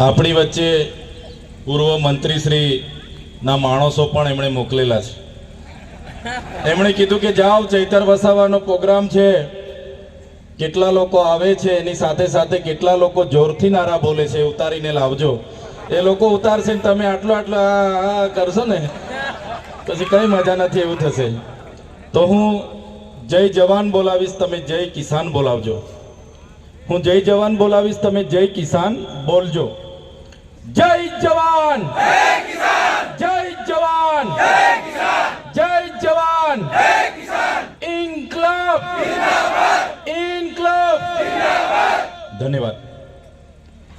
આપણી વચ્ચે પૂર્વ મંત્રીશ્રીના માણસો પણ એમણે મોકલેલા છે. એમણે કીધું કે, જાઓ, ચૈતર વસાવાનો પ્રોગ્રામ છે. કેટલા લોકો આવે છે, એની સાથે સાથે કેટલા લોકો જોરથી નારા બોલે છે, ઉતારીને લાવજો. એ લોકો ઉતારશે ને તમે આટલો આટલો, આ કરશો ને, પછી કઈ મજા નથી, એવું થશે. તો હું જય જવાન બોલાવીશ, તમે જય કિસાન બોલાવજો. હું જય જવાન બોલાવીશ, તમે જય કિસાન બોલજો. જય જવાન! જય જવાન! જય જવાન! ઇન્કલબ! ઇન્કલબ! ધન્યવાદ.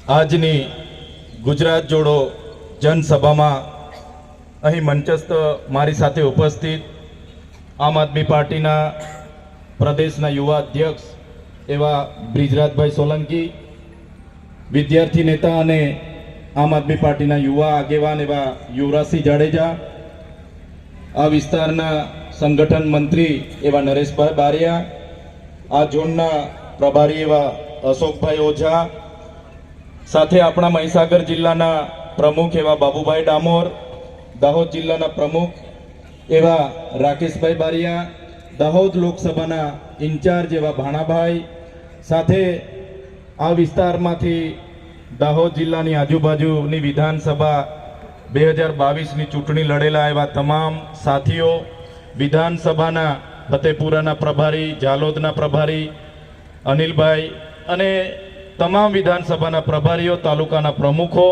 આજની ગુજરાત જોડો જનસભામાં અહીં મંચસ્થ મારી સાથે ઉપસ્થિત આમ આદમી પાર્ટીના પ્રદેશના યુવા અધ્યક્ષ એવા બ્રિજરાજભાઈ સોલંકી, વિદ્યાર્થી નેતા અને આમ આદમી પાર્ટીના યુવા આગેવાન એવા યુવરાજસિંહ જાડેજા, આ વિસ્તારના સંગઠન મંત્રી એવા નરેશભાઈ બારિયા, આ ઝોનના પ્રભારી એવા અશોકભાઈ ઓઝા, સાથે આપણા મહીસાગર જિલ્લાના પ્રમુખ એવા બાબુભાઈ ડામોર, દાહોદ જિલ્લાના પ્રમુખ એવા રાકેશભાઈ બારિયા દાહોદ લોકસભાના ઇન્ચાર્જ એવા ભાણાભાઈ સાથે આ વિસ્તારમાંથી દાહોદ જિલ્લાની આજુબાજુની વિધાનસભા બે હજાર બાવીસની ચૂંટણી લડેલા એવા તમામ સાથીઓ, વિધાનસભાના ફતેપુરાના પ્રભારી જાલોદના પ્રભારી, અનિલભાઈ અને તમામ વિધાનસભાના પ્રભારીઓ, તાલુકાના પ્રમુખો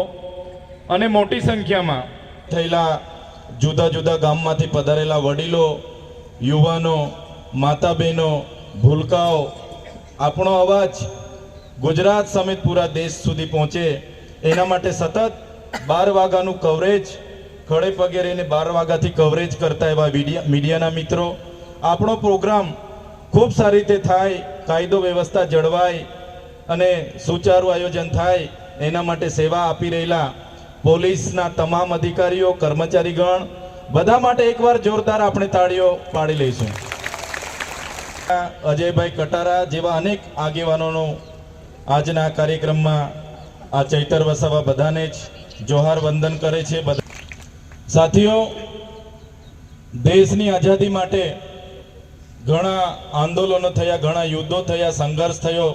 અને મોટી સંખ્યામાં થયેલા જુદા જુદા ગામમાંથી પધારેલા વડીલો યુવાનો માતા બહેનો ભૂલકાઓ, આપણો અવાજ ગુજરાત સમેત પૂરા દેશ સુધી પહોંચે. એના માટે સતત બાર વાગ્યાનું કવરેજ ખડે પગે રહીને બાર વાગ્યાથી કવરેજ કરતા એવા મીડિયા મીડિયાના મિત્રો. આપણો પ્રોગ્રામ ખૂબ સારી રીતે થાય, કાયદો વ્યવસ્થા જળવાય અને સુચારું આયોજન થાય, એના માટે સેવા આપી રહેલા પોલીસના તમામ અધિકારીઓ, કર્મચારીગણ બધા માટે એકવાર જોરદાર આપણે તાળીઓ પાડી લઈશું. અજયભાઈ કટારા જેવા અનેક આગેવાનોનો આજના કાર્યક્રમમાં આ ચૈતર વસાવા બધાને જ જોહાર વંદન કરે છે બધા. સાથીઓ, દેશની આઝાદી માટે ઘણા આંદોલનો થયા, ઘણા યુદ્ધો થયા, સંઘર્ષ થયો.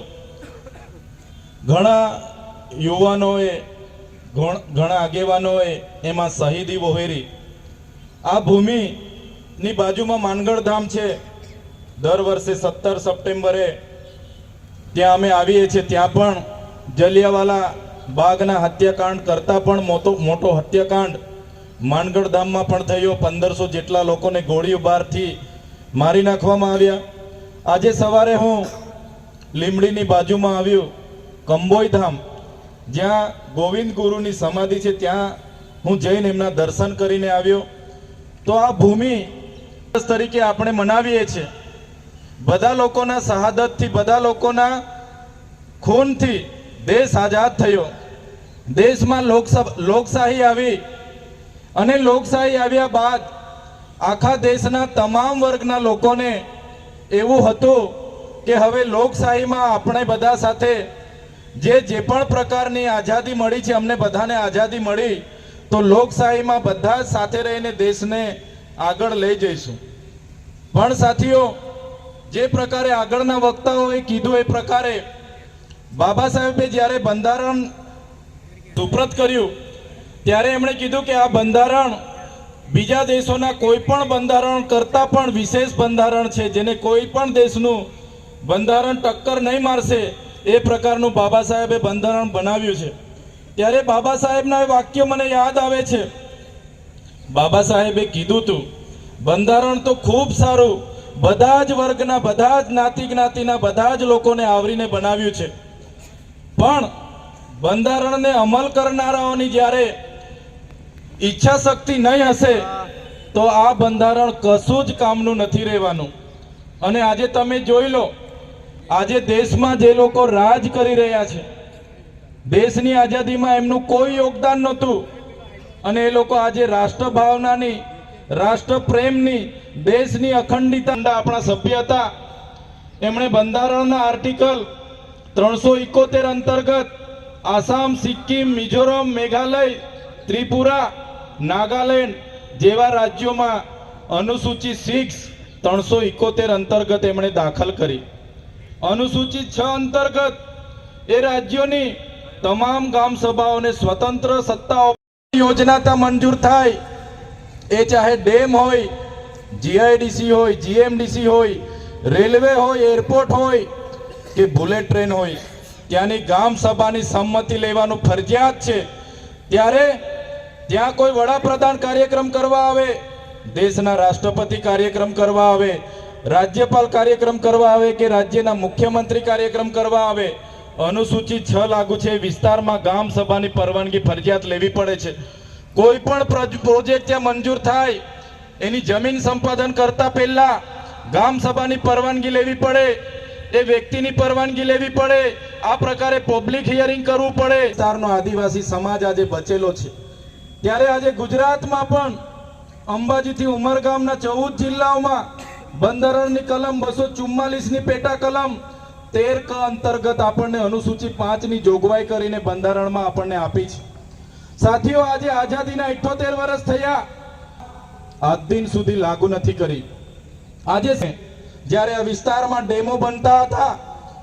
ઘણા યુવાનોએ, ઘણા આગેવાનોએ એમાં શહીદી વહોરી. આ ભૂમિની બાજુમાં માનગઢ ધામ છે. દર વર્ષે સત્તર સપ્ટેમ્બરે ત્યાં અમે આવીએ છીએ. ત્યાં પણ જલિયાવાલા બાગના હત્યાકાંડ કરતાં પણ મોટો મોટો હત્યાકાંડ માનગઢ ધામમાં પણ થયો. પંદરસો જેટલા લોકોને ગોળીઓ બારથી મારી નાખવામાં આવ્યા. આજે સવારે હું લીમડીની બાજુમાં આવ્યું. કંબોઈ ધામ. જ્યાં ગોવિંદ ગુરુની સમાધિ છે, ત્યાં હું જઈને એમના દર્શન કરીને આવ્યો. તો આ ભૂમિ તરીકે આપણે મનાવીએ છીએ. બધા લોકોના શહાદતથી, બધા લોકોના ખૂનથી દેશ આઝાદ થયો. દેશમાં લોકસભા, લોકશાહી આવી અને લોકશાહી આવ્યા બાદ આખા દેશના તમામ વર્ગના લોકોને એવું હતું કે હવે લોકશાહીમાં આપણે બધા સાથે જે જે પણ પ્રકારની આઝાદી મળી છે, અમને બધાને આઝાદી મળી તો લોકશાહીમાં બધા સાથે રહીને દેશને આગળ લઈ જઈશું. પણ સાથીઓ, જે પ્રકારે આગળના વક્તાઓએ કીધું એ પ્રકારે બાબા સાહેબે જ્યારે બંધારણ સુપ્રત કર્યું, ત્યારે એમણે કીધું કે આ બંધારણ બીજા દેશોના કોઈ પણ બંધારણ કરતાં પણ વિશેષ બંધારણ છે, જેને કોઈ પણ દેશનું બંધારણ ટક્કર નહીં મારશે, એ પ્રકારનું બાબા સાહેબે બંધારણ બનાવ્યું છે. ત્યારે બાબા સાહેબના વાક્ય મને યાદ આવે છે. બાબા સાહેબે કીધું હતું બંધારણ તો ખૂબ સારું, બધા જ વર્ગના, બધા જ જ્ઞાતિ જ્ઞાતિના, બધા જ લોકોને આવરીને બનાવ્યું છે. પણ બંધારણને અમલ કરનારાઓની જ્યારે ઈચ્છા શક્તિ નહીં હશે, તો આ બંધારણ કશું જ કામનું નથી રહેવાનું. અને આજે તમે જોઈ લો, આજે દેશમાં જે લોકો રાજ કરી રહ્યા છે દેશની આઝાદીમાં એમનું કોઈ યોગદાન નહોતું. અને એ લોકો આજે રાષ્ટ્ર ભાવનાની રાષ્ટ્ર પ્રેમની દેશની અખંડિતા આપણા સભ્ય હતા. એમણે બંધારણના આર્ટિકલ ત્રણસો ઇકોતેર અંતર્ગત આસામ, સિક્કિમ, મિઝોરમ, મેઘાલય, ત્રિપુરા, નાગાલેન્ડ જેવા રાજ્યોમાં અનુસૂચિત સિક્સ ત્રણસો ઇકોતેર અંતર્ગત એમણે દાખલ કરી. અનુસૂચિત છ અંતર્ગત એ રાજ્યોની તમામ ગામ સભાઓને સ્વતંત્ર સત્તાઓ યોજના તા મંજૂર થાય. એ ચાહે ડેમ હોય, જીઆઈડીસી હોય, જીએમડીસી હોય, રેલવે હોય, એરપોર્ટ હોય, કે બુલેટ ટ્રેન હોય. ત્યાંની ગામ સભાની સંમતિ લેવાનું ફરજિયાત છે. ત્યારે ત્યાં કોઈ વડાપ્રધાન કાર્યક્રમ કરવા આવે, દેશના રાષ્ટ્રપતિ કાર્યક્રમ કરવા આવે, રાજ્યપાલ કાર્યક્રમ કરવા આવે કે રાજ્યના મુખ્યમંત્રી કાર્યક્રમ કરવા આવે અનુસૂચિત છ લાગુ છે. વિસ્તારમાં ગામ સભાની પરવાનગી ફરજિયાત લેવી પડે છે. કોઈ પણ પ્રોજેક્ટ ત્યાં મંજૂર થાય, એની જમીન સંપાદન કરતા પહેલા ગામ સભાની પરવાનગી લેવી પડે, એ વ્યક્તિની પરવાનગી લેવી પડે, આ પ્રકારે પબ્લિક હિયરિંગ કરવું પડે. વિસ્તારનો આદિવાસી સમાજ આજે બચેલો છે. ત્યારે આજે ગુજરાતમાં પણ અંબાજીથી ઉમરગામના ચૌદ જિલ્લાઓમાં બંધારણની કલમ બસો ચુમ્માલીસની પેટા કલમ તેર ક અંતર્ગત આપણને અનુસૂચિ પાંચની જોગવાઈ કરીને બંધારણમાં આપણને આપી છે. સાથીઓ, આજે આઝાદીના ઇઠોતેર વર્ષ થયા. આજ દિન સુધી લાગુ નથી કરી. આજે જ્યારે આ વિસ્તારમાં ડેમો બનતા હતા,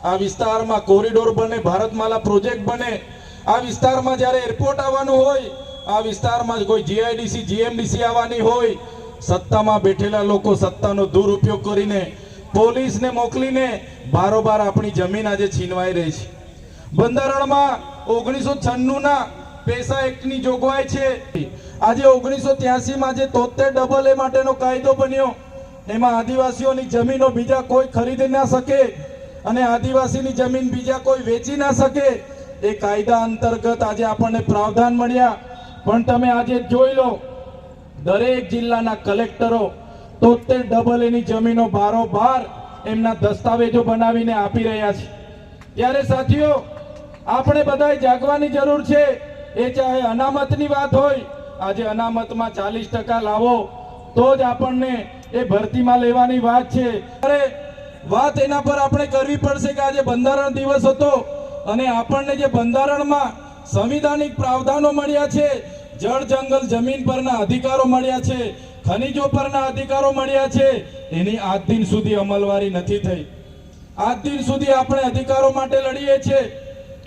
આ વિસ્તારમાં કોરિડોર બને, ભારતમાલા પ્રોજેક્ટ બને, આ વિસ્તારમાં જ્યારે એરપોર્ટ આવવાનું હોય, આ વિસ્તારમાં કોઈ જીઆઈડીસી, જીએમડીસી આવવાની હોય, સત્તામાં બેઠેલા લોકો સત્તાનો દુરુપયોગ કરીને પોલીસને મોકલીને બારોબાર આપણી જમીન આજે છીનવાઈ રહી છે. બંધારણમાં ઓગણીસો છન્નુંના પેસા એક્ટની જોગવાઈ છે. આજે ઓગણીસો ત્યાસીમાં જે તોતેર ડબલ એ માટેનો કાયદો બન્યો, એમાં આદિવાસીઓની જમીનો બીજા કોઈ ખરીદી ના શકે અને આદિવાસીની જમીન બીજા કોઈ વેચી ના શકે, એ કાયદા અંતર્ગત આજે આપણને પ્રાવધાન મળ્યા. પણ તમે આજે જોઈ લો, દરેક જિલ્લાના કલેક્ટરો તોતેર ડબલ એની જમીનો બારોબાર એમના દસ્તાવેજો બનાવીને આપી રહ્યા છે. ત્યારે સાથીઓ, આપણે બધાએ જાગવાની જરૂર છે. એ ચાહે અનામતની વાત હોય, આજે અનામતમાં ચાલીસ ટકા લાવો, તો જ આપણને એ ભરતીમાં લેવાની વાત છે. અરે, વાત એના પર આપણે કરવી પડશે કે આજે બંધારણ દિવસ હતો અને આપણને જે બંધારણમાં સંવિધાનિક પ્રાવધાનો મળ્યા છે, જળ જંગલ જમીન પરના અધિકારો મળ્યા છે ખનિજો પરના અધિકારો મળ્યા છે. એની આજ દિન સુધી અમલવારી નથી થઈ. આજ દિન સુધી આપણે અધિકારો માટે લડીએ છીએ.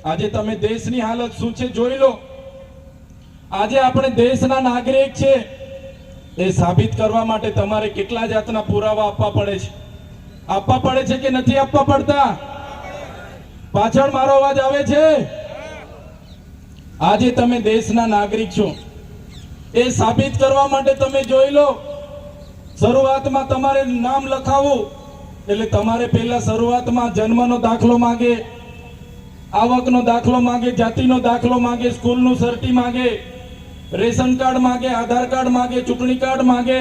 આજે તમે દેશની હાલત શું છે જોઈ લો. આજે આપણે દેશના નાગરિક છે. એ સાબિત કરવા માટે તમારે કેટલા જાતના પુરાવા આપવા પડે છે. આપવા પડે છે કે નથી આપવા પડતા? પાછળ મારો અવાજ આવે છે? આજે તમે દેશના નાગરિક છો. એ સાબિત કરવા માટે તમે જોઈ લો, શરૂઆતમાં તમારે નામ લખાવવું એટલે તમારે પહેલા શરૂઆતમાં જન્મનો દાખલો માંગે, આવકનો દાખલો માંગે, જાતિનો દાખલો માંગે, સ્કૂલનું સર્ટી માંગે, રેશન કાર્ડ માંગે, આધાર કાર્ડ માંગે, ચૂંટણી કાર્ડ માંગે,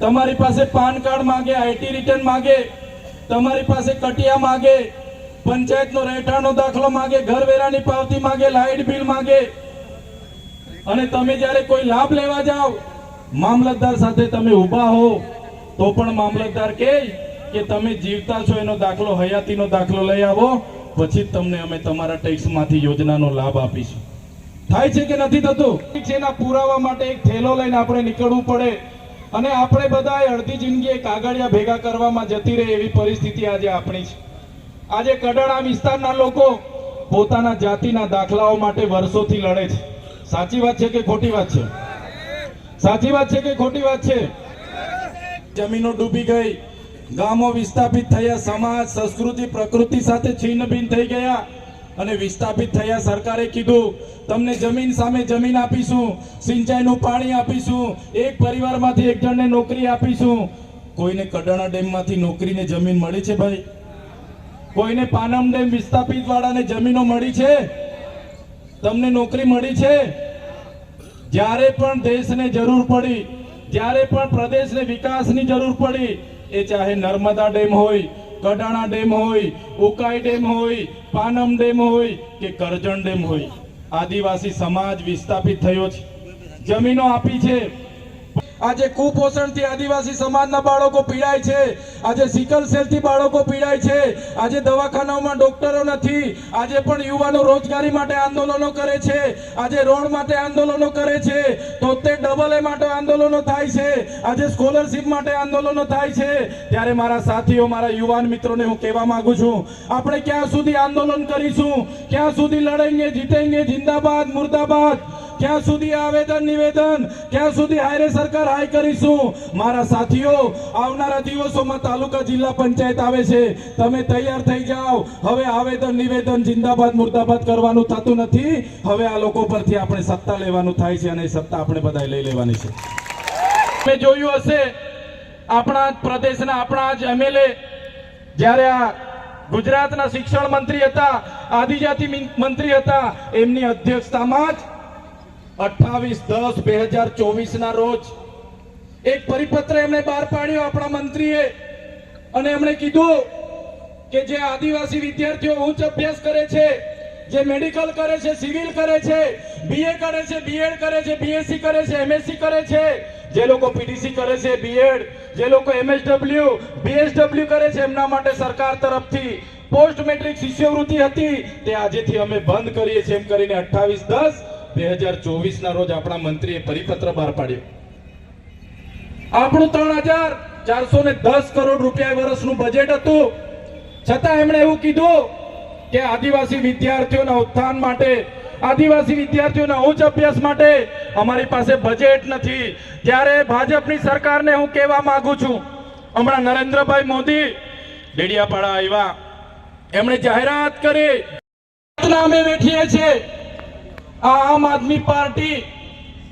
તમારી પાસે પાન કાર્ડ માંગે આઈટી રિટર્ન માંગે, તમારી પાસે કટિયા માંગે, પંચાયતનો રહેઠાણનો દાખલો માંગે, ઘરવેરાની પાવતી માંગે, લાઇટ બિલ માંગે અને તમે જ્યારે કોઈ લાભ લેવા જાઓ, મામલતદાર સાથે તમે ઊભા હો, તો પણ મામલતદાર કહે કે તમે જીવતા છો, એનો દાખલો, હયાતીનો દાખલો લઈ આવો, પછી તમને અમે તમારા ટેક્સમાંથી યોજનાનો લાભ આપીશું. થાય છે કે નથી થતું? એના પુરાવા માટે એક થેલો લઈને આપણે નીકળવું પડે. અને આપણે બધા અડધી જિંદગી એ કાગળિયા ભેગા કરવામાં જતી રહે એવી પરિસ્થિતિ આજે આપણી છે. આજે કડાણા વિસ્તારના લોકો પોતાના જાતિના દાખલાઓ માટે વર્ષોથી લડે છે. સાચી વાત છે કે ખોટી વાત છે? સાચી વાત છે કે ખોટી વાત છે? જમીનો ડૂબી ગઈ, ગામો વિસ્થાપિત થયા, સમાજ, સંસ્કૃતિ, પ્રકૃતિ સાથે છિન્નભિન્ન થઈ ગયા. અને વિસ્થાપિત થયા સરકારે કીધું, તમને જમીન સામે જમીન આપીશું, સિંચાઈનું પાણી આપીશું, એક પરિવારમાંથી એક જણને નોકરી આપીશું. કોઈને કડાણા ડેમમાંથી નોકરીને જમીન મળી છે ભાઈ? કોઈને પાનમ ડેમ વિસ્થાપિત વાળાને જમીનો મળી છે? તમને નોકરી મળી છે? જ્યારે પણ દેશને જરૂર પડી, જ્યારે પણ પ્રદેશને વિકાસની જરૂર પડી, એ ચાહે નર્મદા ડેમ હોય, કડાણા ડેમ હોય, ઉકાઈ ડેમ હોય, પાનમ ડેમ હોય કે કરજણ ડેમ હોય, આદિવાસી સમાજ વિસ્થાપિત થયો છે. જમીનો આપી છે. આજે કુપોષણથી આદિવાસી સમાજના બાળકો પીડાય છે. આજે સિકલ સેલથી બાળકો પીડાય છે. આજે દવાખાનાઓમાં ડોક્ટરો નથી. આજે પણ યુવાનો રોજગારી માટે આંદોલનો કરે છે. આજે રોડ માટે આંદોલનો કરે છે. તોતેર ડબલ એ માટે આંદોલનો થાય છે. આજે સ્કોલરશિપ માટે આંદોલનો થાય છે. ત્યારે મારા સાથીઓ, મારા યુવાન મિત્રોને હું કહેવા માંગુ છું, આપણે ક્યાં સુધી આંદોલન કરીશું? ક્યાં સુધી લડેંગે જીતેંગે જિંદાબાદ, મુર્દાબાદ? ક્યાં સુધી આવેદન, નિવેદન ક્યાં સુધી હાયરે સરકાર હાય કરીશું, મારા સાથીઓ, આવનારા દિવસોમાં તાલુકા જિલ્લા પંચાયત આવે છે. તમે તૈયાર થઈ જાઓ. હવે આવેદન, નિવેદન જિંદાબાદ, મુર્દાબાદ કરવાનું થતું નથી. હવે આ લોકો પરથી આપણે સત્તા લેવાનું થાય છે અને સત્તા આપણે બધાએ લઈ લેવાની છે. મેં જોયું હશે, આપણા પ્રદેશના આપણા જ એમએલએ જ્યારે આ ગુજરાતના શિક્ષણ મંત્રી હતા, આદિજાતિ મંત્રી હતા, એમની અધ્યક્ષતામાં જ અઠ્ઠાવીસ દસ બે હજાર ચોવીસના રોજ એક પરિપત્ર એમણે બહાર પાડ્યો આપણા મંત્રીએ. અને એમણે કીધું કે જે આદિવાસી વિદ્યાર્થીઓ ઉચ્ચ અભ્યાસ કરે છે, જે મેડિકલ કરે છે, સિવિલ કરે છે બીએ કરે છે બીએડ કરે છે બીએસસી કરે છે એમએસસી કરે છે, જે લોકો પીડીસી કરે છે બીએડ જે લોકો એમએસડબલ્યુ બીએસડબલ્યુ કરે છે, એમના માટે સરકાર તરફથી પોસ્ટ મેટ્રિક શિષ્યવૃત્તિ હતી. તે આજેથી અમે બંધ કરીએ છીએ એમ કરીને અઠ્ઠાવીસ દસ બે હજાર રોજ આપણા મંત્રીએ પરિપત્ર બહાર પાડ્યો. આપણું ત્રણ હજાર ચારસો ને દસ કરોડ રૂપિયા વર્ષનું બજેટ હતું. છતાં એમણે એવું કીધું કે આદિવાસી વિદ્યાર્થીઓના ઉત્થાન માટે, આદિવાસી વિદ્યાર્થીઓના ઉચ્ચ અભ્યાસ માટે અમારી પાસે બજેટ નથી. ત્યારે ભાજપની સરકારને હું કહેવા માંગુ છું, હમણાં નરેન્દ્રભાઈ મોદી ડેડિયાપાડા આવ્યા. એમણે જાહેરાત કરી. નામે બેઠીએ છીએ. આ આમ આદમી પાર્ટી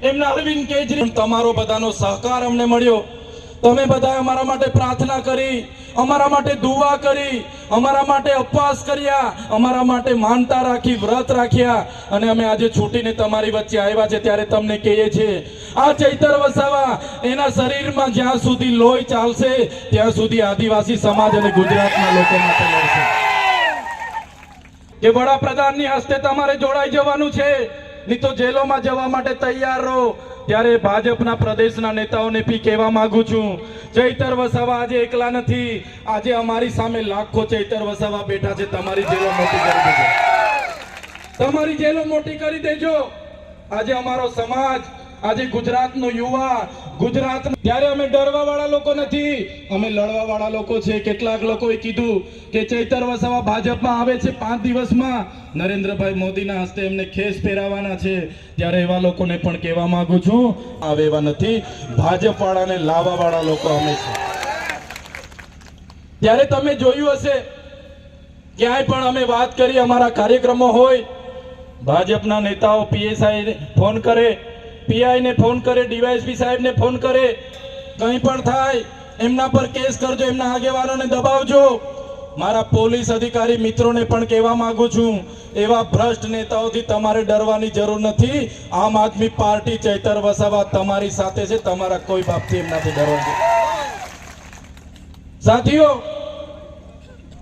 એમના અરવિંદ કેજરીવાલ તમારો બધાનો સહકાર અમને મળ્યો. તમે બધા અમારા માટે પ્રાર્થના કરી, અમારા માટે દુવા કરી, અમારા માટે ઉપવાસ કર્યા, અમારા માટે માનતા રાખી, વ્રત રાખ્યા અને અમે આજે છૂટીને તમારી વચ્ચે આવ્યા છે ત્યારે તમને કહીએ છીએ, આ ચૈતર વસાવા એના શરીરમાં જ્યાં સુધી લોહી ચાલશે, ત્યાં સુધી આદિવાસી સમાજ અને ગુજરાતના લોકો માટે લડશે. કે વડાપ્રધાનની હસ્તે તમારે જોડાઈ જવાનું છે. નહીં તો જેલોમાં જવા માટે તૈયાર રહો. ત્યારે ભાજપના પ્રદેશના નેતાઓને બી કહેવા માંગુ છું, ચૈતર વસાવા આજે એકલા નથી. આજે અમારી સામે લાખો ચૈતર વસાવા બેઠા છે. તમારી જેલો મોટી કરી દેજો. તમારી જેલો મોટી કરી દેજો. આજે અમારો સમાજ આજે ગુજરાતનો યુવા, ગુજરાત ત્યારે અમે ડરવા વાળા લોકો નથી. અમે લડવા વાળા લોકો છે. કેટલાક લોકોએ કીધું કે ચૈતર વસાવા ભાજપમાં આવે છે પાંચ દિવસમાં. નરેન્દ્રભાઈ મોદીના હસ્તે એમને ખેસ પહેરાવાના છે. ત્યારે એવા લોકોને પણ કહેવા માંગુ છું, આવે એવા નથી. ભાજપ વાળાને લાવવા વાળા લોકો અમે છે. ત્યારે તમે જોયું હશે, ક્યાંય પણ અમે વાત કરી, અમારા કાર્યક્રમો હોય, ભાજપના નેતાઓ પીએસઆઈ ફોન કરે પીઆઈ ને ફોન કરે, ડીવાયએસપી સાહેબને ફોન કરે, કંઈ પણ થાય, એમના પર કેસ કરજો, એમના આગેવાનોને દબાવજો. મારા પોલીસ અધિકારી મિત્રોને પણ કહેવા માંગુ છું, એવા ભ્રષ્ટ નેતાઓથી તમારે ડરવાની જરૂર નથી. આમ આદમી પાર્ટી ચૈતર વસાવા તમારી સાથે છે, તમારા કોઈ બાપથી એમનાથી ડરવાની સાથીઓ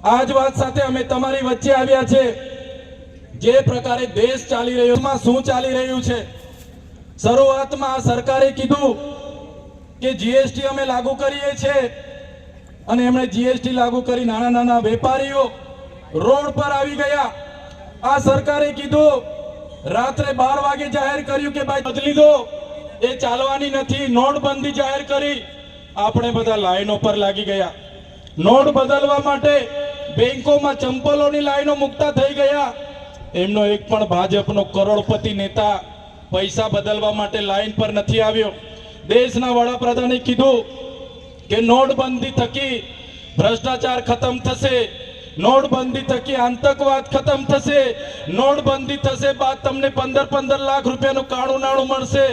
આ જ વાત સાથે અમે તમારી વચ્ચે આવ્યા છે. જે પ્રકારે દેશ ચાલી રહ્યો શું ચાલી રહ્યું છે? શરૂઆતમાં સરકારે કીધું કે જીએસટી અમે લાગુ કરીએ છીએ અને એમણે જીએસટી લાગુ કરી નાના નાના વેપારીઓ રોડ પર આવી ગયા. આ સરકારે કીધું, રાત્રે બાર વાગે જાહેર કર્યું કે ભાઈ બદલી દો. એ ચાલવાની નથી, નોટબંધી જાહેર કરી. આપણે બધા લાઈનો પર લાગી ગયા. નોટ બદલવા માટે બેંકોમાં ચંપલોની લાઈનો મુકતા થઈ ગયા. એમનો એક પણ ભાજપનો કરોડપતિ નેતા પૈસા બદલવા માટે લાઈન પર નથી આવ્યો. દેશના વડાપ્રધાને કીધું કે નોટબંધી થકી ભ્રષ્ટાચાર ખતમ થશે. નોટબંધી થકી આતંકવાદ ખતમ થશે. નોટબંધી થશે બાદ તમને પંદર પંદર લાખ રૂપિયાનું કાણું નાણું મળશે.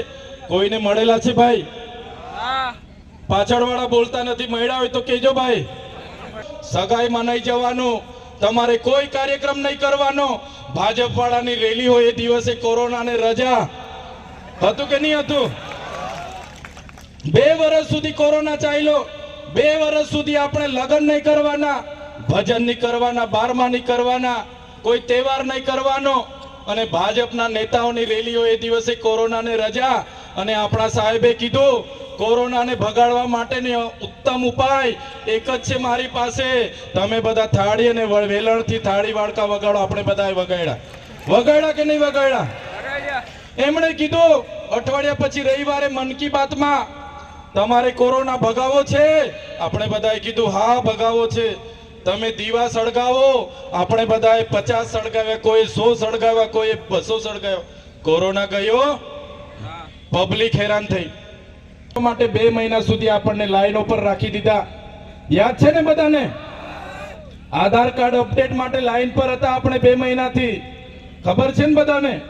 કોઈને મળેલા છે ભાઈ? પાછળવાળા બોલતા નથી. મળ્યા હોય તો કેજો ભાઈ. સગાઈ મનાઈ જવાનું. તમારે કોઈ કાર્યક્રમ નહીં કરવાનો. ભાજપ વાળાની રેલી હોય એ દિવસે કોરોનાને રજા. હતું કે નહીં હતું? બે વર્ષ સુધી કોરોના ચાલ્યો. બે વર્ષ સુધી આપણે લગ્ન નહીં કરવાના, ભજન નહીં કરવાના, બારમા નહીં કરવાના, કોઈ તહેવાર નહીં કરવાનો. અને ભાજપના નેતાઓની રેલીઓ એ દિવસે કોરોનાને રજા અને આપણા સાહેબે કીધું, કોરોનાને ભગાડવા માટેની ઉત્તમ ઉપાય એક જ છે મારી પાસે. તમે બધા થાળી અને વેલણથી થાળી વાળકા વગાડો, આપણે બધાએ વગાડ્યા. વગાડ્યા કે નહીં વગાડ્યા? એમણે કીધું, અઠવાડિયા પછી રવિવારે મન કી બાતમાં, તમારે કોરોના ભગાવો છે? આપણે બધાએ કીધું, હા, ભગાવો છે. તમે દીવા સળગાવો, આપણે બધાએ પચાસ સળગાવ્યા, કોઈ સો સળગાવ્યા, કોઈ બસો સળગાવ્યા. કોરોના ગયો, પબ્લિક હેરાન થઈ. માટે બે મહિના સુધી આપણને લાઈનો પર રાખી દીધા. યાદ છે ને બધાને? આધાર કાર્ડ અપડેટ માટે લાઈન પર હતા આપણે બે મહિનાથી. ખબર છે ને બધાને?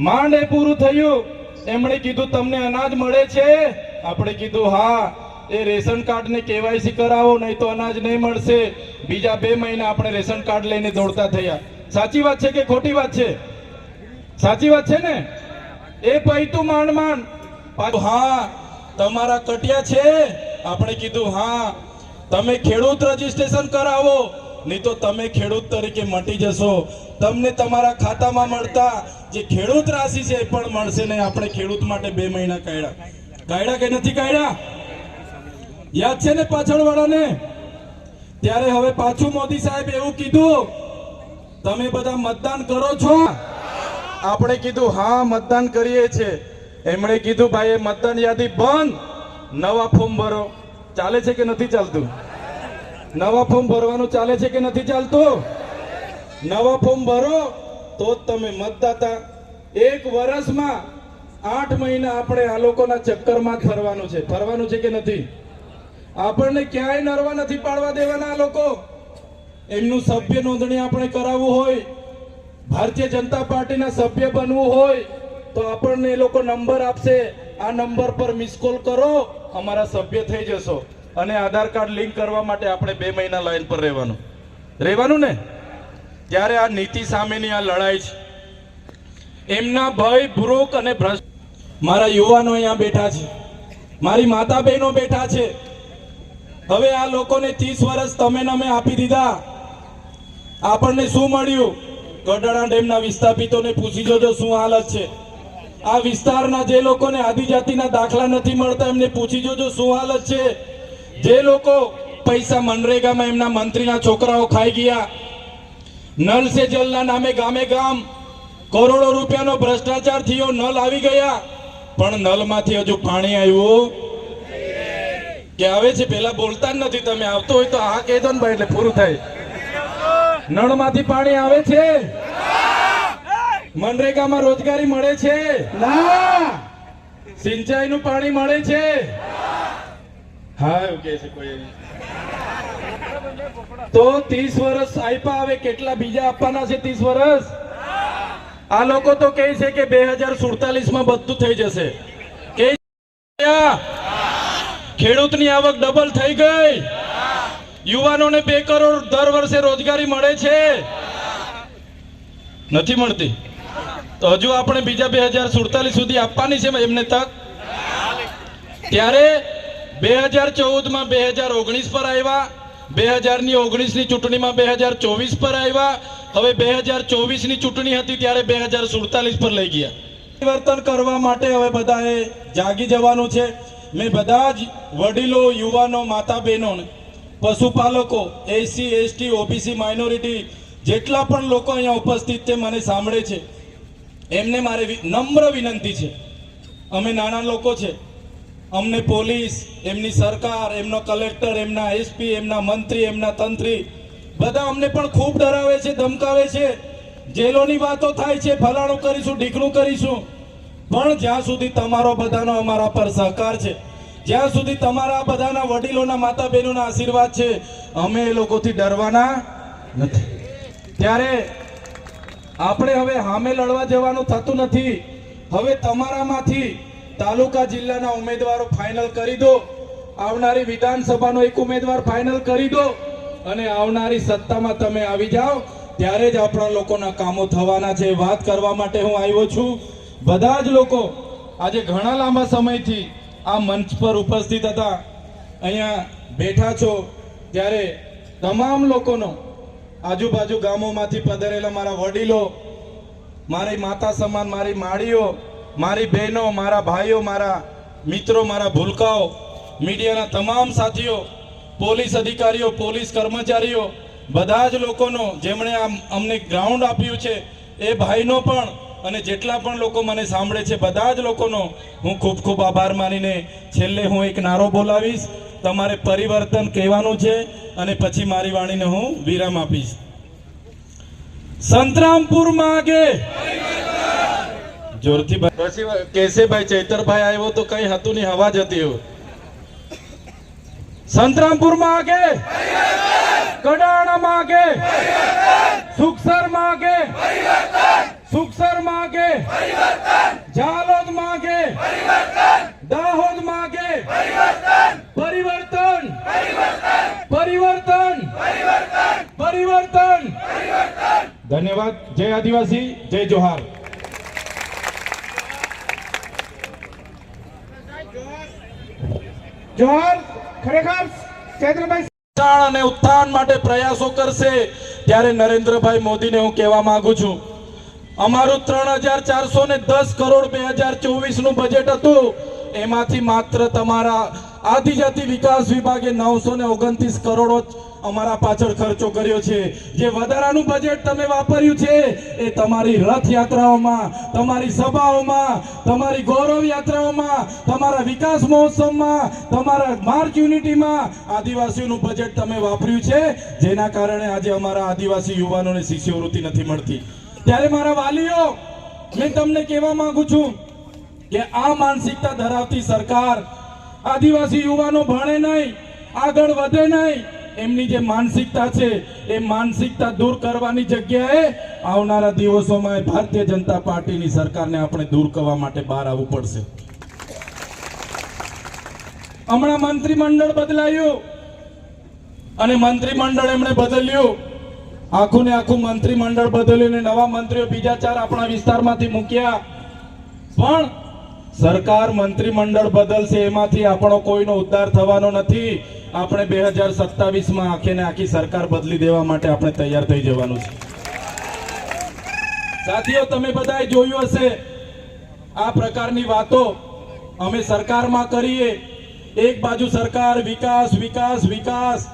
માંડ પૂરું થયું. એમણે કીધું, તમને અનાજ મળે છે? આપણે કીધું, હા, એ રેશન કાર્ડ ને કેવાયસી કરાવો, નહીં તો અનાજ નહીં મળશે. બીજા બે મહિના આપણે રેશન કાર્ડ લઈને દોડતા થયા. સાચી વાત છે કે ખોટી વાત છે? સાચી વાત છે ને? એ પૈતું માંડ માંડ. હા, તમારા કટિયા છે. આપણે કીધું, હા, તમે ખેડૂત રજીસ્ટ્રેશન કરાવો. નહીં તો તમે ખેડૂત તરીકે મટી જશો. તમને તમારા ખાતામાં મળતા જે ખેડૂત રાશિ છે એ પણ મળશે નહીં. આપણે ખેડૂત માટે બે મહિના કાઢ્યા. કાઢ્યા કે નથી કાઢ્યા? યાદ છે ને પાછળ વાળાને ત્યારે હવે પાછું મોદી સાહેબ એવું કીધું, તમે બધા મતદાન કરો છો? આપણે કીધું, હા, મતદાન કરીએ છીએ. એમણે કીધું, ભાઈ, એ મતદાન યાદી બંધ. નવા ફોર્મ ભરો. ચાલે છે કે નથી ચાલતું? નવા ફોર્મ ભરવાનું ચાલે છે કે નથી ચાલતું? નવા ફોર્મ ભરો તો જ તમે મતદાતા. એક વર્ષમાં આઠ મહિના આપણે આ લોકોના ચક્કરમાં જ ફરવાનું છે. ફરવાનું છે કે નથી? આપણને ક્યાંય નરવા નથી પાડવા દેવાના આ લોકો. એમનું સભ્ય નોંધણી આપણે કરાવવું હોય, ભારતીય જનતા પાર્ટીના સભ્ય બનવું હોય, તો આપણને એ લોકો નંબર આપશે. આ નંબર પર મિસ કોલ કરો, અમારા સભ્ય થઈ જશો. અને આધાર કાર્ડ લિંક કરવા માટે આપણે બે મહિના લાઈન પર રહેવાનું. રહેવાનું ને? ત્યારે આ નીતિ સામેની આ લડાઈ છે. એમના ભય, ભ્રૂક અને ભ્રષ્ટ મારા યુવાનો અહીંયા બેઠા છે. મારી માતા બહેનો બેઠા છે. હવે આ લોકોને ત્રીસ વર્ષ તમે નમે આપી દીધા. આપણને શું મળ્યું? ગઢડા ડેમના વિસ્થાપિતોને પૂછી જોજો શું હાલત છે. આ વિસ્તારના જે લોકોને આદિજાતિના દાખલા નથી મળતા, એમને પૂછી જોજો શું હાલત છે. જે લોકો પૈસા મનરેગામાં એમના મંત્રીના છોકરાઓ ખાઈ ગયા નલ સે જલના નામે ગામે ગામ કરોડો રૂપિયાનો ભ્રષ્ટાચાર થયો નલ આવી ગયા પણ નલમાંથી હજુ પાણી આવ્યું કે આવે છે? પેલા બોલતા જ નથી તમે આવતો હોય તો આ કહી દો ને ભાઈ એટલે પૂરું થાય. નળમાંથી પાણી આવે છે? મનરેગામાં રોજગારી મળે છે? ના. સિંચાઈનું પાણી મળે છે? હા તો ત્રીસ વર્ષ આપ્યા હવે કેટલા બીજા આપવાના છે ત્રીસ વર્ષ? આ લોકો તો કહે છે કે બે હજાર સુડતાલીસમાં બધું થઈ જશે. કે ખેડૂતની આવક ડબલ થઈ ગઈ. યુવાનોને બે કરોડ દર વર્ષે રોજગારી મળે છે. નથી મળતી. તો હજુ આપણે બીજા બે હજાર સુડતાલીસ સુધી આપવાની છે એમને તક? ત્યારે બે હજાર ચૌદમાં બે હજાર ઓગણીસ પર આવ્યા. બે હજારની ઓગણીસની ચૂંટણીમાં બે હજાર ચોવીસ પર આવ્યા. હવે બે હજાર ચોવીસની ચૂંટણી હતી ત્યારે બે હજાર સુડતાલીસ પર લઈ ગયા. પરિવર્તન કરવા માટે હવે બધાએ જાગી જવાનું છે. મેં બધા જ વડીલો, યુવાનો માતા બહેનો પશુપાલકો, એસસી, એસટી, ઓબીસી, માઇનોરિટી જેટલા પણ લોકો અહીંયા ઉપસ્થિત છે, મને સાંભળે છે. એમને મારે નમ્ર વિનંતી છે. અમે નાના લોકો છે. અમને પોલીસ, એમની સરકાર, એમનો કલેક્ટર, એમના એસપી એમના મંત્રી, એમના તંત્રી, બધા અમને પણ ખૂબ ડરાવે છે, ધમકાવે છે. જેલોની વાતો થાય છે, ફલાણું કરીશું, ઢીકણું કરીશું. પણ જ્યાં સુધી તમારો બધાનો અમારા પર સહકાર છે, જ્યાં સુધી તમારા બધાના વડીલોના માતા બહેનોના આશીર્વાદ છે, અમે એ લોકોથી ડરવાના નથી. ત્યારે આપણે હવે સામે લડવા જવાનું થતું નથી. હવે તમારામાંથી તાલુકા જિલ્લાના ઉમેદવારો ફાઇનલ કરી દો. આવનારી વિધાનસભાનો એક ઉમેદવાર ફાઇનલ કરી દો અને આવનારી સત્તામાં તમે આવી જાઓ. ત્યારે જ આપણા લોકોના કામો થવાના છે. વાત કરવા માટે હું આવ્યો છું. બધા જ લોકો આજે ઘણા લાંબા સમયથી આ મંચ પર ઉપસ્થિત હતા. અહીંયા બેઠા છો. ત્યારે તમામ લોકોનો આજુબાજુ ગામોમાંથી પધારેલા મારા વડીલો, મારી માતા સમાન, મારી માળીઓ મારી બહેનો, મારા ભાઈઓ, મારા મિત્રો, મારા ભૂલકાઓ, મીડિયાના તમામ સાથીઓ, પોલીસ અધિકારીઓ, પોલીસ કર્મચારીઓ, બધા જ લોકોનો જેમણે આમ અમને ગ્રાઉન્ડ આપ્યું છે, એ ભાઈનો પણ અને જેટલા પણ લોકો મને સાંભળે છે, બધા જ લોકોનો હું ખૂબ ખૂબ આભાર માનીને છેલ્લે હું એક નારો બોલાવીશ. તમારે પરિવર્તન કહેવાનું છે અને પછી મારી વાણીને હું વિરામ આપીશ. સંતરામપુરમાં આગે જોરથી ભાઈ પછી કેસે ભાઈ ચૈતરભાઈ આવ્યો તો કઈ હતું નહીં હવા જતી એવું સંતરામપુરમાં આગે કડાણામાં આગે સુખસરમાં આગે સુખસરમાં આગે જાલોદમાં આગે દાહોદમાં આગે પરિવર્તન પરિવર્તન પરિવર્તન ધન્યવાદ જય આદિવાસી જય જોહાર જોહર ખરેખર ચૈત્રભાઈ ઉત્થાન અને ઉત્થાન માટે પ્રયાસો કરશે ત્યારે નરેન્દ્રભાઈ મોદીને હું કહેવા માંગુ છું. અમારું ત્રણ હજાર ચારસો ને દસ કરોડ બે હજાર ચોવીસનું બજેટ હતું. એમાંથી માત્ર તમારા આદિજાતિ વિકાસ વિભાગે નવસો ને ઓગણત્રીસ કરોડો અમારા પાછળ ખર્ચો કર્યો છે. જે વધારાનું બજેટ તમે વાપર્યું છે, એ તમારી રથયાત્રાઓમાં, તમારી સભાઓમાં, તમારી ગૌરવ યાત્રાઓમાં, તમારા વિકાસ મહોત્સવમાં, તમારા માર્ચ યુનિટીમાં આદિવાસીઓનું બજેટ તમે વાપર્યું છે. જેના કારણે આજે અમારા આદિવાસી યુવાનોને શિષ્યવૃત્તિ નથી મળતી. ત્યારે મારા વાલીઓ, મેં તમને કહેવા માંગુ છું કે આ માનસિકતા ધરાવતી સરકાર આદિવાસી યુવાનો ભણે નહીં, આગળ વધે નહીં એમની જે માનસિકતા છે, એ માનસિકતા દૂર કરવાની જગ્યાએ આવનારા દિવસોમાં ભારતીય જનતા પાર્ટીની સરકારને આપણે દૂર કરવા માટે બહાર આવવું પડશે. હમણાં મંત્રીમંડળ બદલાયું અને મંત્રીમંડળ એમણે બદલ્યું. આખું ને આખું મંત્રીમંડળ બદલ્યું ને નવા મંત્રીઓ બીજા ચાર આપણા વિસ્તારમાંથી મૂક્યા. પણ સરકાર મંત્રીમંડળ બદલશે એમાંથી આપણો કોઈનો ઉદ્ધાર થવાનો નથી. આપણે બે હજાર સત્તાવીસમાં આખે ને આખી સરકાર બદલી દેવા માટે આપણે તૈયાર થઈ જવાનું છે. સાથીઓ, તમે બધાએ જોયું હશે, આ પ્રકારની વાતો અમે સરકારમાં કરીએ. એક બાજુ સરકાર વિકાસ વિકાસ વિકાસ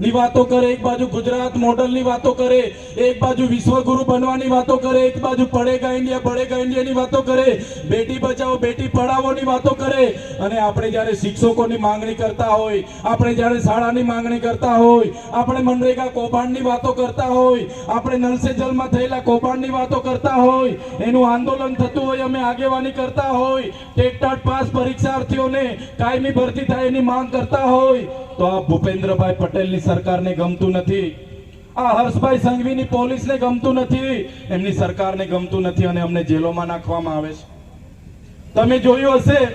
ની વાતો કરે, એક બાજુ ગુજરાત મોડલની વાતો કરે, એક બાજુ વિશ્વગુરુ બનવાની વાતો કરે, એક બાજુ પડેગા ઇન્ડિયા પડેગા ઇન્ડિયા ની વાતો કરે, બેટી બચાવો, બેટી પઢાવો ની વાતો કરે. અને આપણે જ્યારે શિક્ષકોની માંગણી કરતા હોય, આપણે જ્યારે શાળાની માંગણી કરતા હોય, આપણે મનરેગા કૌભાંડની વાતો કરતા હોય, આપણે નલસે જલમાં થયેલા કૌભાંડની વાતો કરતા હોય, એનું આંદોલન થતું હોય, અમે આગેવાની કરતા હોય ટાટ પાસ પરીક્ષાર્થીઓને કાયમી ભરતી થાય એની માંગ કરતા હોય તો આ ભૂપેન્દ્રભાઈ પટેલની સરકારને ગમતું નથી. આ હર્ષભાઈ સંઘવીની પોલીસને ગમતું નથી. એમની સરકારને ગમતું નથી અને અમને જેલોમાં નાખવામાં આવે છે. તમે જોયું હશે,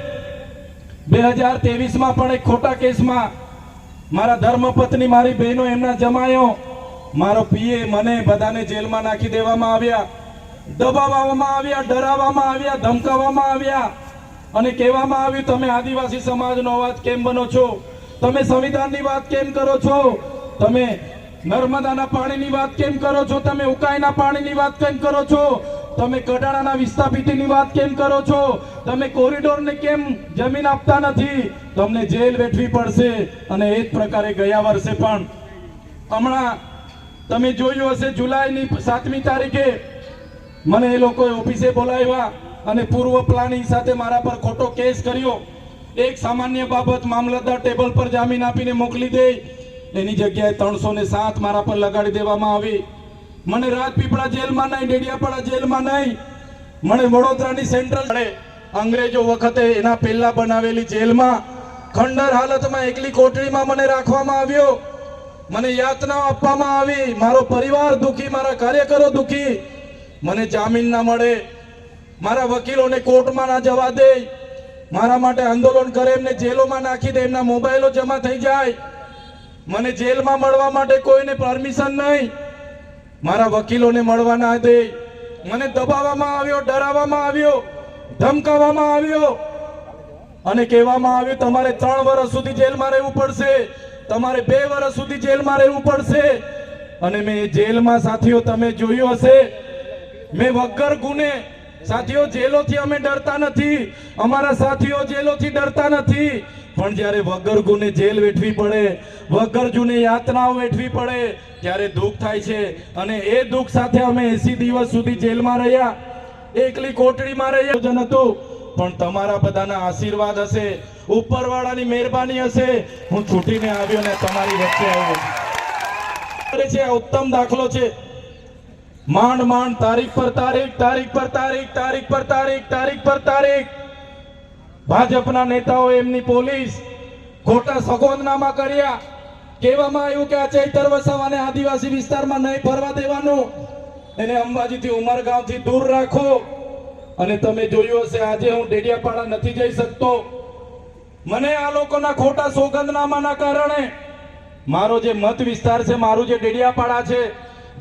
બે હજાર ત્રેવીસમાં પણ એક ખોટા કેસમાં મારા ધર્મપત્ની મારી બહેનો એમના જમાયો. મારો પીએ મને બધાને જેલમાં નાખી દેવામાં આવ્યા. દબાવવામાં આવ્યા, ડરાવવામાં આવ્યા, ધમકાવવામાં આવ્યા. અને કહેવામાં આવ્યું, તમે આદિવાસી સમાજનો અવાજ કેમ બનો છો? તમે સંવિધાનની વાત કેમ કરો છો? તમે નર્મદાના પાણીની વાત કેમ કરો છો? તમે ઉકાઈના પાણીની વાત કેમ કરો છો? તમે કડાણાના વિસ્થાપિતની વાત કેમ કરો છો? તમે કોરિડોરને કેમ જમીન આપતા નથી? તમને જેલ વેઠવી પડશે અને એ જ પ્રકારે ગયા વર્ષે પણ. હમણાં તમે જોયું હશે જુલાઈની સાતમી તારીખે મને એ લોકોએ ઓફિસે બોલાવ્યા અને પૂર્વ પ્લાનિંગ સાથે મારા પર ખોટો કેસ કર્યો. એક સામાન્ય બાબત મામલતદાર ટેબલ પર જામીન આપીને મોકલી દે. એની જગ્યાએ ત્રણસો ને સાત મારા પર લગાડી દેવામાં આવી. મને રાજપીપળા જેલમાં નહીં, ડેડિયાપાડા જેલમાં નહીં. મને વડોદરાની સેન્ટ્રલ અંગ્રેજો વખતે એના પહેલા બનાવેલી જેલમાં ખંડર હાલતમાં એકલી કોટડીમાં મને રાખવામાં આવ્યો. મને યાતનાઓ આપવામાં આવી. મારો પરિવાર દુખી, મારા કાર્યકરો દુખી. મને જામીન ના મળે. મારા વકીલોને કોર્ટમાં ના જવા દે. મારા માટે આંદોલન કરે એમને જેલોમાં નાખી દે, એમના મોબાઈલો જમા થઈ જાય. મને જેલમાં મળવા માટે કોઈને પરમિશન નહીં. મારા વકીલોને મળવા ના દે. મને દબાવવામાં આવ્યો, ડરાવવામાં આવ્યો, ધમકાવવામાં આવ્યો. અને કહેવામાં આવ્યું, તમારે ત્રણ વર્ષ સુધી જેલમાં રહેવું પડશે. તમારે બે વર્ષ સુધી જેલમાં રહેવું પડશે. અને મેં જેલમાં સાથીઓ, તમે જોયું હશે. મેં વગર ગુને સાથીઓ, જેલોથી અમે ડરતા નથી. અમારા સાથીઓ જેલોથી ડરતા નથી. પણ જ્યારે વગર ગુને જેલ વેઠવી પડે વગર જુને યાતનાઓ વેઠવી પડે, ત્યારે દુઃખ થાય છે. અને એ દુઃખ સાથે અમે એસી દિવસ સુધી જેલમાં રહ્યા. એકલી કોટડીમાં રહ્યા. ભોજન હતું. પણ તમારા બધાના આશીર્વાદ હશે. ઉપરવાળાની મહેરબાની હશે. હું છૂટીને આવ્યો ને તમારી વચ્ચે આવ્યો. છે, આ ઉત્તમ દાખલો છે. માંડ માંડ તારીખ પર તારીખ તારીખ પર તારીખ તારીખ પર તારીખ તારીખ પર તારીખ ભાજપના નેતાઓ એમની પોલીસ ખોટા સગોદનામા કર્યા. કહેવામાં આવ્યું કે આ ચૈતર વસાવાને આદિવાસી વિસ્તારમાં નહીં ફરવા દેવાનું. એને અંબાજીથી ઉમરગાંવથી દૂર રાખો. અને તમે જોયું હશે, આજે હું ડેડિયાપાડા નથી જઈ શકતો. મને આ લોકોના ખોટા સોગંદનામાના કારણે મારો જે મત વિસ્તાર છે, મારું જે ડેડિયાપાડા છે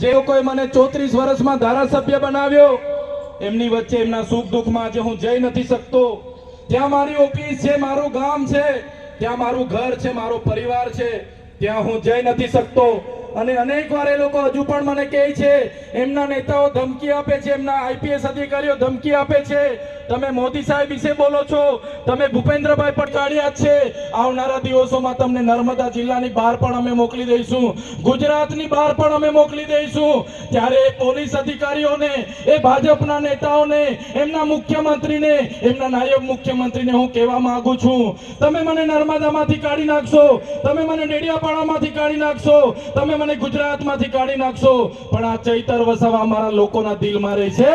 જે લોકોએ મને ચોત્રીસ વર્ષમાં ધારાસભ્ય બનાવ્યો, એમની વચ્ચે એમના સુખ દુઃખમાં આજે હું જઈ નથી શકતો. ત્યાં મારી ઓફિસ છે, મારું ગામ છે, ત્યાં મારું ઘર છે, મારો પરિવાર છે, ત્યાં હું જઈ નથી શકતો. અને અનેક એ લોકો હજુ પણ મને કહે છે, એમના નેતાઓ ધમકી આપે છે, એમના આઈપીએસ અધિકારીઓ ધમકી આપે છે. તમે મોદી સાહેબ વિશે બોલો છો. તમે ભૂપેન્દ્રભાઈ પટકાળિયા છે? આવનારા દિવસોમાં તમને નર્મદા જિલ્લાની બહાર પણ અમે મોકલી દઈશું. ગુજરાતની બહાર પણ અમે મોકલી દઈશું. ત્યારે પોલીસ અધિકારીઓને, એ ભાજપના નેતાઓને, એમના મુખ્યમંત્રીને, એમના નાયબ મુખ્યમંત્રીને હું કહેવા માંગુ છું. તમે મને નર્મદામાંથી કાઢી નાખશો. તમે મને ડેડિયાપાડામાંથી કાઢી નાખશો. તમે મને ગુજરાતમાંથી કાઢી નાખશો. પણ આ ચૈતર વસાવા અમારા લોકોના દિલમાં રહે છે.